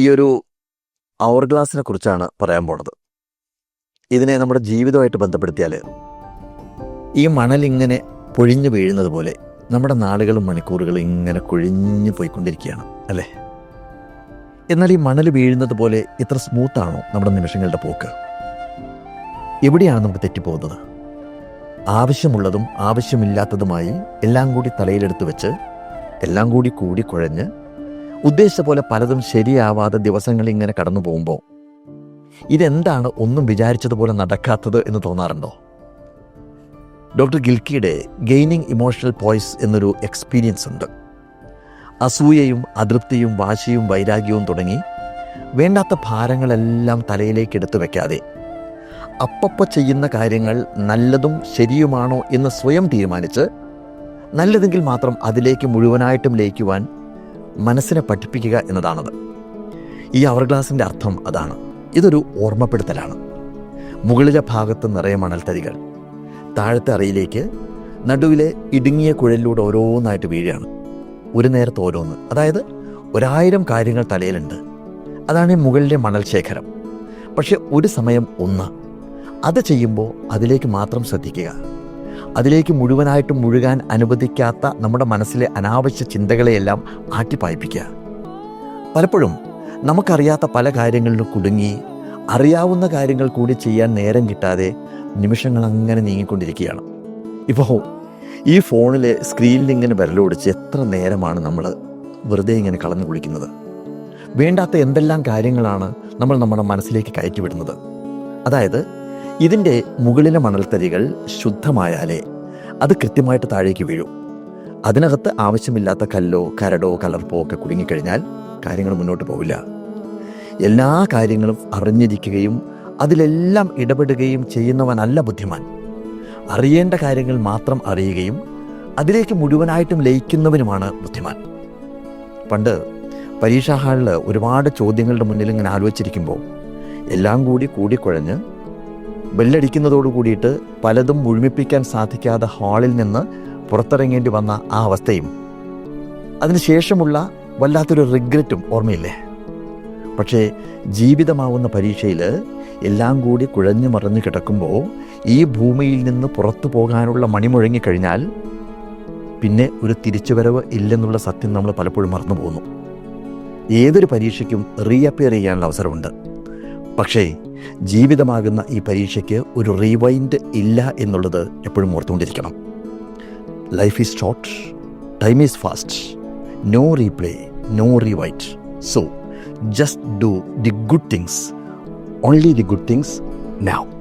ഈ ഒരു അവർ ഗ്ലാസിനെ കുറിച്ചാണ് പറയാൻ പോണത്. ഇതിനെ നമ്മുടെ ജീവിതമായിട്ട് ബന്ധപ്പെടുത്തിയാൽ ഈ മണലിങ്ങനെ പൊഴിഞ്ഞു വീഴുന്നത് പോലെ നമ്മുടെ നാളുകളും മണിക്കൂറുകളും ഇങ്ങനെ കൊഴിഞ്ഞു പോയിക്കൊണ്ടിരിക്കുകയാണ് അല്ലേ? എന്നാൽ ഈ മണൽ വീഴുന്നത് പോലെ ഇത്ര സ്മൂത്താണോ നമ്മുടെ നിമിഷങ്ങളുടെ പോക്ക്? എവിടെയാണ് നമുക്ക് തെറ്റിപ്പോകുന്നത്? ആവശ്യമുള്ളതും ആവശ്യമില്ലാത്തതുമായി എല്ലാം കൂടി തലയിലെടുത്ത് വെച്ച് എല്ലാം കൂടി കൂടി കുഴഞ്ഞ് ഉദ്ദേശിച്ച പോലെ പലതും ശരിയാവാതെ ദിവസങ്ങൾ ഇങ്ങനെ കടന്നു പോകുമ്പോൾ ഇതെന്താണ് ഒന്നും വിചാരിച്ചതുപോലെ നടക്കാത്തത് എന്ന് തോന്നാറുണ്ടോ? ഡോക്ടർ ഗിൽക്കിയുടെ ഗെയിനിങ് ഇമോഷണൽ പോയ്സ് എന്നൊരു എക്സ്പീരിയൻസ് ഉണ്ട്. അസൂയയും അതൃപ്തിയും വാശിയും വൈരാഗ്യവും തുടങ്ങി വേണ്ടാത്ത ഭാരങ്ങളെല്ലാം തലയിലേക്ക് എടുത്തു വെക്കാതെ അപ്പപ്പോൾ ചെയ്യുന്ന കാര്യങ്ങൾ നല്ലതും ശരിയുമാണോ എന്ന് സ്വയം തീരുമാനിച്ച് നല്ലതെങ്കിൽ മാത്രം അതിലേക്ക് മുഴുവനായിട്ടും ലയിക്കുവാൻ മനസ്സിനെ പഠിപ്പിക്കുക എന്നതാണത്. ഈ അവർ ഗ്ലാസിന്റെ അർത്ഥം അതാണ്. ഇതൊരു ഓർമ്മപ്പെടുത്തലാണ്. മുകളിലെ ഭാഗത്ത് നിറയെ മണൽത്തരികൾ. താഴത്തെ അറയിലേക്ക് നടുവിലെ ഇടുങ്ങിയ കുഴലിലൂടെ ഓരോന്നായിട്ട് വീഴുകയാണ്. ഒരു നേരത്ത് ഓരോന്ന്. അതായത് ഒരായിരം കാര്യങ്ങൾ തലയിലുണ്ട്. അതാണ് ഈ മുകളിലെ മണൽ ശേഖരം. പക്ഷെ ഒരു സമയം ഒന്ന്. അത് ചെയ്യുമ്പോൾ അതിലേക്ക് മാത്രം ശ്രദ്ധിക്കുക. അതിലേക്ക് മുഴുവനായിട്ടും മുഴുകാൻ അനുവദിക്കാത്ത നമ്മുടെ മനസ്സിലെ അനാവശ്യ ചിന്തകളെയെല്ലാം ആട്ടിപ്പായിപ്പിക്കുക. പലപ്പോഴും നമുക്കറിയാത്ത പല കാര്യങ്ങളിലും കുടുങ്ങി അറിയാവുന്ന കാര്യങ്ങൾ കൂടി ചെയ്യാൻ നേരം കിട്ടാതെ നിമിഷങ്ങൾ അങ്ങനെ നീങ്ങിക്കൊണ്ടിരിക്കുകയാണ്. ഇപ്പോൾ ഈ ഫോണിലെ സ്ക്രീനിൽ ഇങ്ങനെ വിരലോടിച്ച് എത്ര നേരമാണ് നമ്മൾ വെറുതെ ഇങ്ങനെ കളഞ്ഞു കുളിക്കുന്നത്? വേണ്ടാത്ത എന്തെല്ലാം കാര്യങ്ങളാണ് നമ്മൾ നമ്മുടെ മനസ്സിലേക്ക് കയറ്റിവിടുന്നത്? അതായത് ഇതിന്റെ മുകളിലെ മണൽത്തരികൾ ശുദ്ധമായാലേ അത് കൃത്യമായിട്ട് താഴേക്ക് വീഴും. അതിനകത്ത് ആവശ്യമില്ലാത്ത കല്ലോ കരടോ കലർപ്പോ ഒക്കെ കുടുങ്ങിക്കഴിഞ്ഞാൽ കാര്യങ്ങൾ മുന്നോട്ട് പോവില്ല. എല്ലാ കാര്യങ്ങളും അറിഞ്ഞിരിക്കുകയും അതിലെല്ലാം ഇടപെടുകയും ചെയ്യുന്നവനല്ല ബുദ്ധിമാൻ. അറിയേണ്ട കാര്യങ്ങൾ മാത്രം അറിയുകയും അതിലേക്ക് മുഴുവനായിട്ടും ലയിക്കുന്നവനുമാണ് ബുദ്ധിമാൻ. പണ്ട് പരീക്ഷാ ഹാളിൽ ഒരുപാട് ചോദ്യങ്ങളുടെ മുന്നിൽ ഇങ്ങനെ ആലോചിച്ചിരിക്കുമ്പോൾ എല്ലാം കൂടി കൂടിക്കുഴഞ്ഞ് ബെല്ലടിക്കുന്നതോട് കൂടിയിട്ട് പലതും മുഴുമിപ്പിക്കാൻ സാധിക്കാതെ ഹാളിൽ നിന്ന് പുറത്തിറങ്ങേണ്ടി വന്ന ആ അവസ്ഥയും. അതിനുശേഷമുള്ള വല്ലാത്തൊരു റിഗ്രറ്റും ഓർമ്മയില്ലേ? പക്ഷേ ജീവിതമാവുന്ന പരീക്ഷയിൽ എല്ലാം കൂടി കുഴഞ്ഞു മറിഞ്ഞു കിടക്കുമ്പോൾ ഈ ഭൂമിയിൽ നിന്ന് പുറത്തു പോകാനുള്ള മണി മുഴങ്ങിക്കഴിഞ്ഞാൽ പിന്നെ ഒരു തിരിച്ചുവരവ് ഇല്ലെന്നുള്ള സത്യം നമ്മൾ പലപ്പോഴും മറന്നു പോകുന്നു. ഏതൊരു പരീക്ഷയ്ക്കും റീഅപ്പിയർ ചെയ്യാനുള്ള അവസരമുണ്ട്. പക്ഷേ ജീവിതമാകുന്ന ഈ പരീക്ഷയ്ക്ക് ഒരു റീവൈൻഡ് ഇല്ല എന്നുള്ളത് എപ്പോഴും ഓർത്തുകൊണ്ടിരിക്കണം life is short time is fast no replay no rewrite so just do the good things only the good things now.